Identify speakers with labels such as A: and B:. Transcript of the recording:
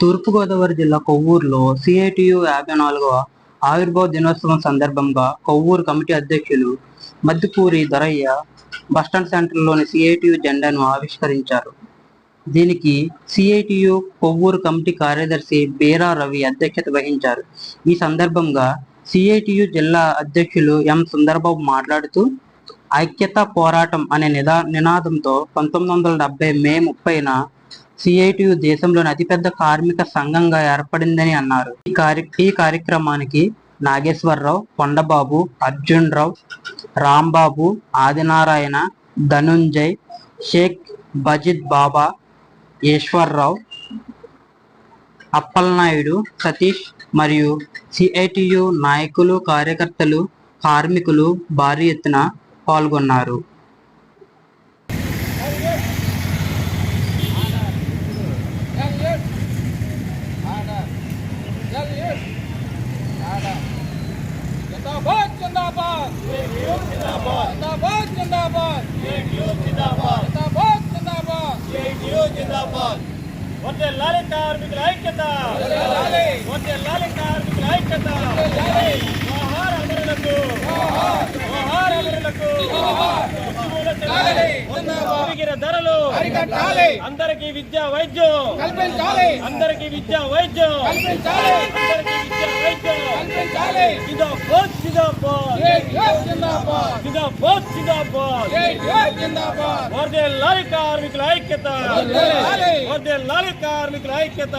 A: తూర్పుగోదావరి జిల్లా కొవ్వూరులో సిఐటియు యాభై నాలుగవ ఆవిర్భావ దినోత్సవం సందర్భంగా కొవ్వూరు కమిటీ అధ్యక్షులు మద్దుపూరి దొరయ్య బస్టాండ్ సెంటర్లోని సిఐటియు జెండాను ఆవిష్కరించారు. దీనికి సిఐటియు కొవ్వూరు కమిటీ కార్యదర్శి బీరా రవి అధ్యక్షత వహించారు. ఈ సందర్భంగా సిఐటియు జిల్లా అధ్యక్షులు ఎం. సుందరబాబు మాట్లాడుతూ ఐక్యత పోరాటం అనే నిదా నినాదంతో పంతొమ్మిది వందల డెబ్బై మే ముప్పైన సిఐటియు దేశంలోని అతిపెద్ద కార్మిక సంఘంగా ఏర్పడిందని అన్నారు. ఈ కార్య ఈ కార్యక్రమానికి నాగేశ్వరరావు కొండబాబు అర్జున్ రావు రాంబాబు ఆదినారాయణ ధనుంజయ్ షేక్ బజిద్ బాబా ఈశ్వర్రావు అప్పలనాయుడు సతీష్ మరియు సిఐటియు నాయకులు కార్యకర్తలు కార్మికులు భారీ ఎత్తున పాల్గొన్నారు.
B: జిందాబాద్! జేడీయూ జిందాబాద్! జిందాబాద్ జిందాబాద్! జేడీయూ
C: జిందాబాద్! వందే లాలి కార్మికుల ఐక్యత! వందే లాలి! కార్మికుల ఐక్యత! ఆహార అమరులకు! ఆహార అమరులకు! ధరలు! అందరికీ విద్య వైద్యం! అందరికీ విద్య వైద్యం! అందరికీ విద్య వైద్యం! జిందాబాద్. జిందాబాద్
B: జిందాబాద్.
C: వర్దే లాలి కార్మికుల ఐక్యత. వర్దే లాలి. కార్మికుల ఐక్యత.